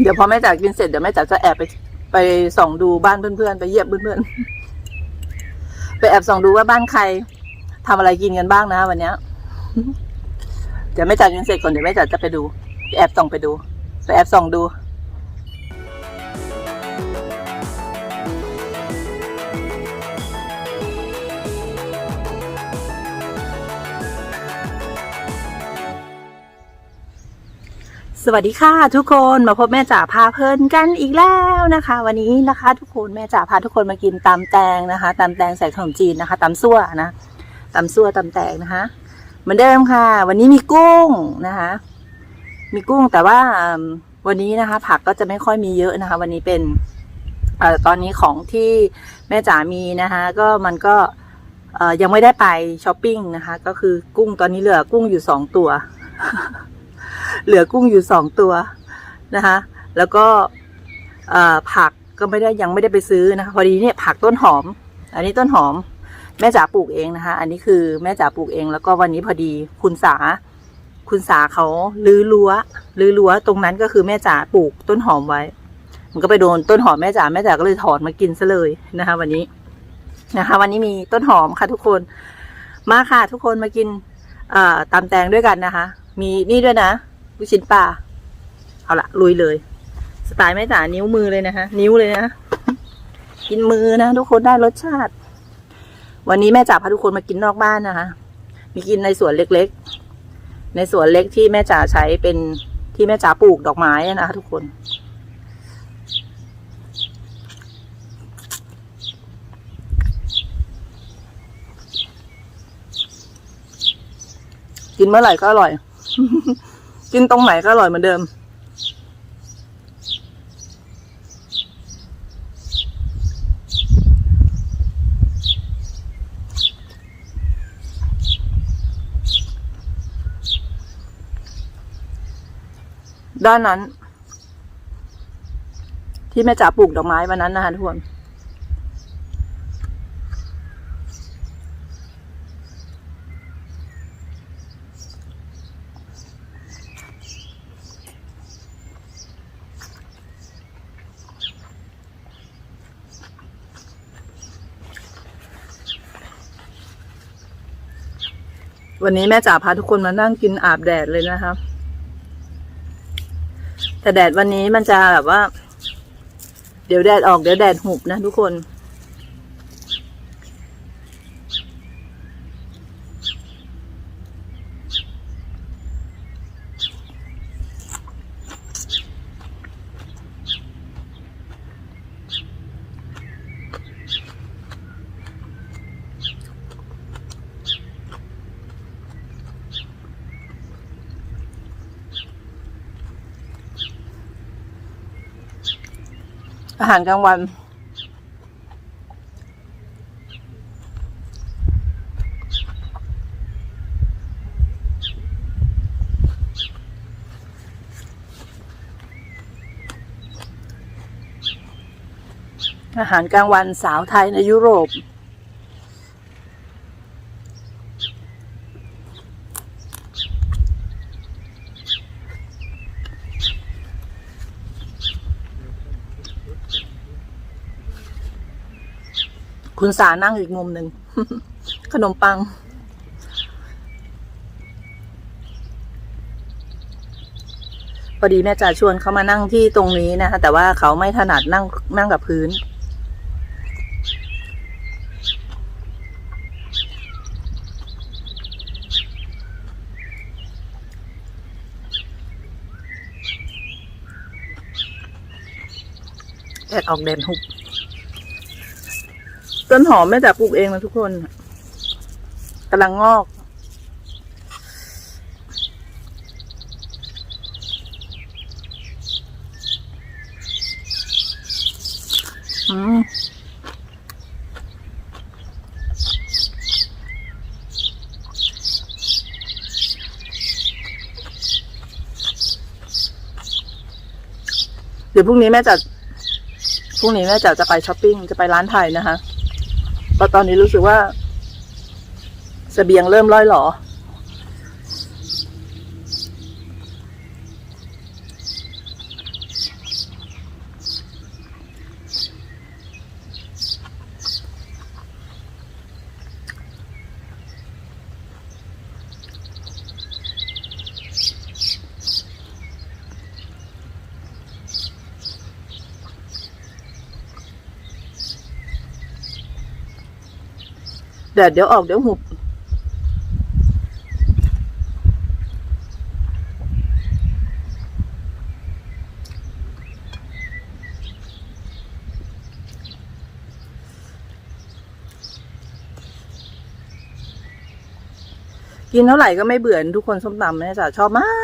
เดี๋ยวพอแม่จ๋ากินเสร็จเดี๋ยวแม่จ๋าจะแอบไปไปส่องดูบ้านเพื่อนๆไปเยี่ยมเพื่อนๆไปแอบส่องดูว่าบ้านใครทำอะไรกินกันบ้างนะวันเนี้ยเดี๋ยวแม่จ๋ากินเสร็จก่อนเดี๋ยวแม่จ๋าจะไปดูไปแอบส่องไปดูไปแอบส่องดู สวัสดีค่ะทุกคนมาพบแม่จ๋าพาเพลินกันอีกแล้วนะคะ วันนี้นะคะทุกคนแม่จ๋าพาทุกคนมากินตำแตงนะคะตำแตงใส่ขนมจีนนะคะตำซั่วนะตำซั่วตำแตงนะคะ เหมือนเดิมค่ะ วันนี้มีกุ้งนะคะ มีกุ้งแต่ว่าวันนี้นะคะ ผักก็จะไม่ค่อยมีเยอะนะคะ วันนี้เป็นเอ่อตอนนี้ของที่แม่จ๋ามีนะคะ ก็มันก็เอ่อยังไม่ได้ไปช้อปปิ้งนะคะ ก็คือกุ้งตอนนี้เหลือกุ้งอยู่สองตัว เหลือกุ้งอยู่สองตัวนะคะแล้วก็ผักก็ไม่ได้ยังไม่ได้ไปซื้อนะคะพอดีเนี่ยผักต้นหอม อันนี้ต้นหอม แม่จ๋าปลูกเองนะคะ อันนี้คือแม่จ๋าปลูกเอง แล้วก็วันนี้พอดีคุณสา คุณสาเขาลื้อรั้วลื้อรั้วตรงนั้นก็คือแม่จ๋าปลูกต้นหอมไว้ มันก็ไปโดนต้นหอมแม่จ๋าแม่จ๋าก็เลยถอนมากินซะเลยนะคะ วันนี้นะคะ วันนี้มีต้นหอมค่ะทุกคน มาค่ะทุกคนมากินเอ่อตำแตงด้วยกันนะคะ มีนี่ด้วยนะ ลูกชิ้นปลาเอาละลุยเลย สไตล์แม่จ๋านิ้วมือเลยนะคะนิ้วเลยนะ กินมือนะทุกคนได้รสชาติ วันนี้แม่จ๋าพาทุกคนมากินนอกบ้านนะคะมีกินในสวนเล็กๆ ในสวนเล็กที่แม่จ๋าใช้เป็นที่แม่จ๋าปลูกดอกไม้นะคะทุกคน กินเมื่อไหร่ก็อร่อย กินตรงไหนก็อร่อยเหมือนเดิม ด้านนั้น ที่แม่จ๋าปลูกดอกไม้วันนั้นนะคะทุกคน วันนี้แม่จ๋าพาทุกคนมานั่งกินอาบแดดเลยนะคะ แต่แดดวันนี้มันจะแบบว่า เดี๋ยวแดดออกเดี๋ยวแดดหุบนะทุกคน อาหารกลางวัน อาหารกลางวันสาวไทยในยุโรป คุณสานั่งอีกมุมหนึ่ง ขนมปัง พอดีแม่จ๋าชวนเขามานั่งที่ตรงนี้นะคะแต่ว่าเขาไม่ถนัดนั่งนั่งกับพื้น แดดออกแดดหุบ ต้นหอมแม่จ๋าปลูกเองนะทุกคนกำลังงอก อืมเดี๋ยวพรุ่งนี้แม่จะพรุ่งนี้แม่จะจะไปช้อปปิ้ง จะไปร้านไทยนะคะ เพราะตอนนี้รู้สึกว่าเสบียงเริ่มร่อยหรออ แดดเดี๋ยวออกเดี๋ยวหุบกินเท่าไหร่ก็ไม่เบื่อทุกคนส้มตำแม่จ๋าชอบมาก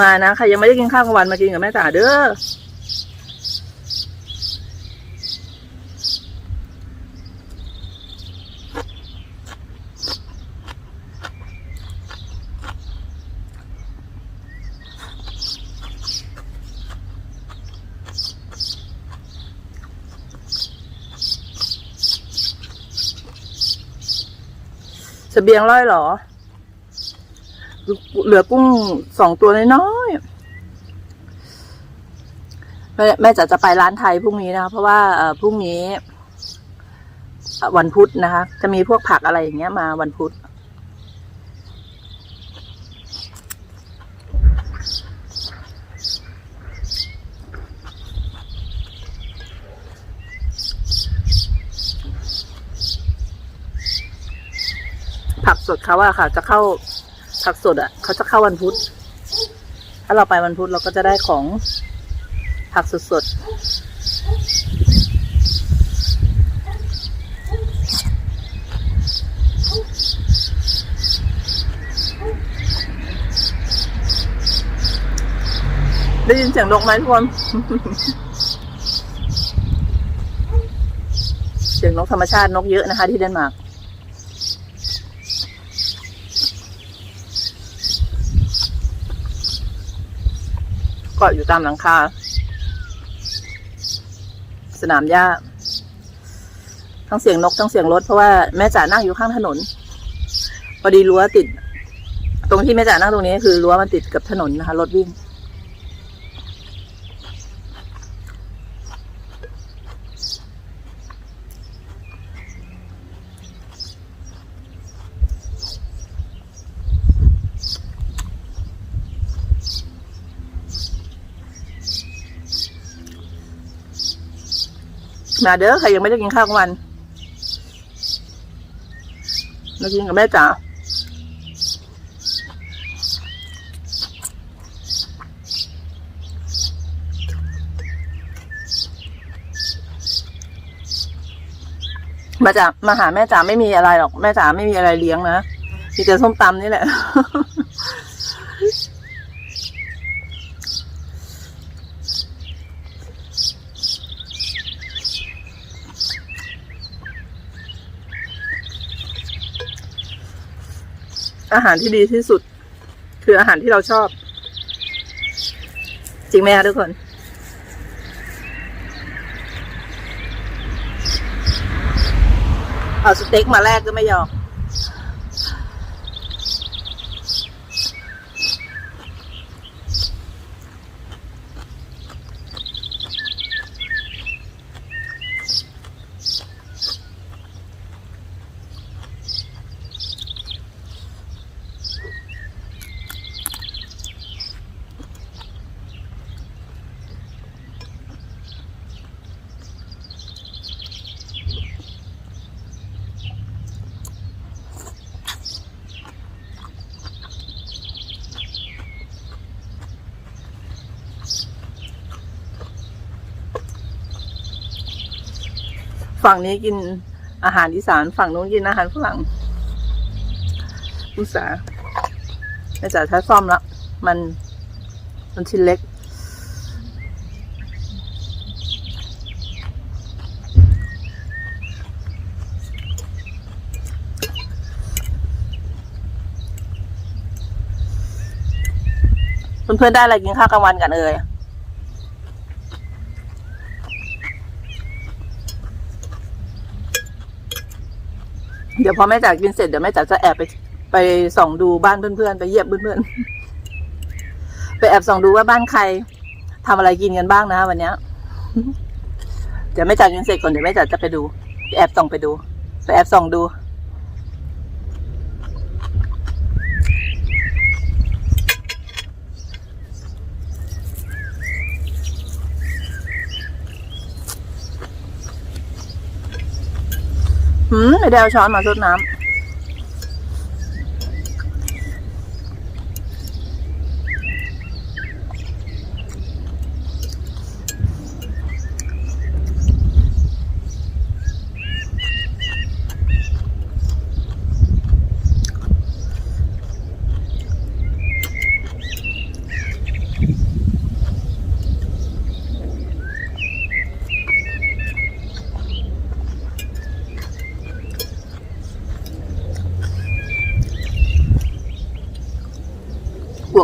มานะใครยังไม่ได้กินข้าวกลางวันมากินกับแม่จ๋าเด้อเสบียงร้อยหรอ เหลือกุ้งสองตัวน้อยๆแม่แม่จะจะไปร้านไทยพรุ่งนี้นะคะเพราะว่าพรุ่งนี้ วันพุธนะคะ จะมีพวกผักอะไรอย่างเงี้ยมาวันพุธผักสดเขาอะค่ะ จะเข้า ผักสดอะเขาจะเข้าวันพุธ ถ้าเราไปวันพุธเราก็จะได้ของผักสดสดได้ยินเสียงนกไหมทุกคน เสียงนกธรรมชาตินกเยอะนะคะที่เดนมาร์ก เกาะอยู่ตามหลังคา สนามหญ้า ทั้งเสียงนกทั้งเสียงรถเพราะว่าแม่จ๋านั่งอยู่ข้างถนน พอดีรั้วติด ตรงที่แม่จ๋านั่งตรงนี้คือรั้วมันติดกับถนนนะคะรถวิ่ง มาเด้อใครยังไม่ได้กินข้าวกลางวันมากินกับแม่จ๋ามาจากมาหาแม่จ๋าไม่มีอะไรหรอก แม่จ๋าไม่มีอะไรเลี้ยงนะมีแต่ส้มตำนี่แหละ อาหารที่ดีที่สุด คืออาหารที่เราชอบ จริงไหมคะทุกคน เอาสเต็กมาแรกก็ไม่ยอม ฝั่งนี้กินอาหารอีสานฝั่งนู้นกินอาหารฝรั่งอุตสาห์แม่จ๋าใช้ซ่อมละมันมันชิ้นเล็ก เพื่อนๆได้อะไรกินข้าวกลางวันกันเอ่ย เดี๋ยวพอแม่จ๋ากินเสร็จเดี๋ยวแม่จ๋าจะแอบไปไปส่องดูบ้านเพื่อนๆไปเยี่ยบเพื่อนๆไปแอบส่องดูว่าบ้านใครทำอะไรกินกันบ้างนะวันเนี้ยเดี๋ยวแม่จ๋ากินเสร็จก่อนเดี๋ยวแม่จ๋าจะไปดูแอบส่องไปดูไปแอบส่องดู หืมเดี๋ยวช้อนมาซดน้ำ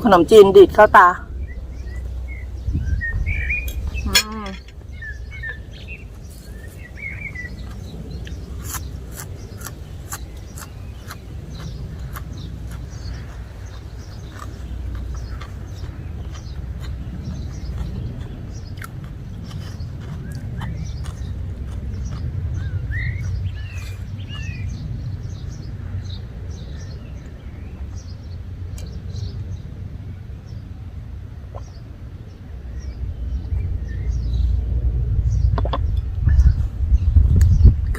ขนมจีนดีดเข้าตา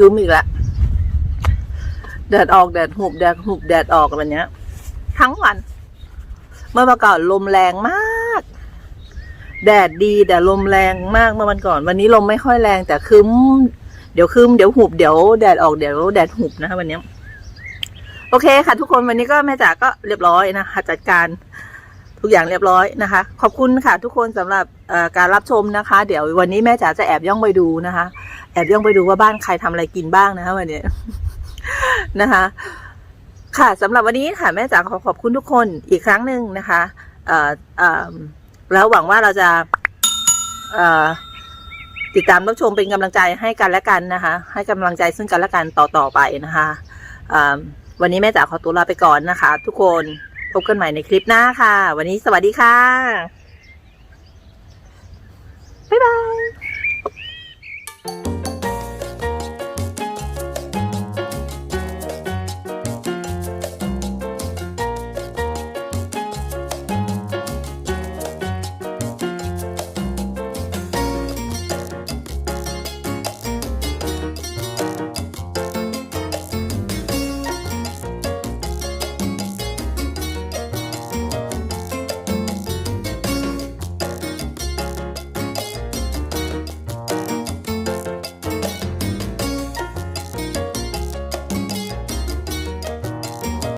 คืมอีกแล้วแดดออกแดดหุบแดดหุบแดดออกอะไรเนี้ย ทั้งวัน เมื่อวันก่อนลมแรงมาก แดดดีแต่ลมแรงมากเมื่อวันก่อน วันนี้ลมไม่ค่อยแรงแต่คืมเดี๋ยวคืมเดี๋ยวหุบเดี๋ยวแดดออกเดี๋ยวแดดหุบนะคะวันเนี้ยโอเคค่ะทุกคนวันนี้ก็แม่จ๋าก็เรียบร้อยนะคะจัดการ ทุกอย่างเรียบร้อยนะคะ ขอบคุณค่ะทุกคนสำหรับการรับชมนะคะ เดี๋ยววันนี้แม่จ๋าจะแอบย่องไปดูนะคะ แอบย่องไปดูว่าบ้านใครทำอะไรกินบ้างนะคะวันนี้นะคะ ค่ะสำหรับวันนี้ค่ะแม่จ๋าขอขอบคุณทุกคนอีกครั้งหนึ่งนะคะแล้วหวังว่าเราจะติดตามรับชมเป็นกำลังใจให้กันและกันนะคะ ให้กำลังใจซึ่งกันและกันต่อต่อไปนะคะวันนี้แม่จ๋าขอตัวลาไปก่อนนะคะ ทุกคน พบกันใหม่ในคลิปหน้าค่ะ วันนี้สวัสดีค่ะ บ๊ายบาย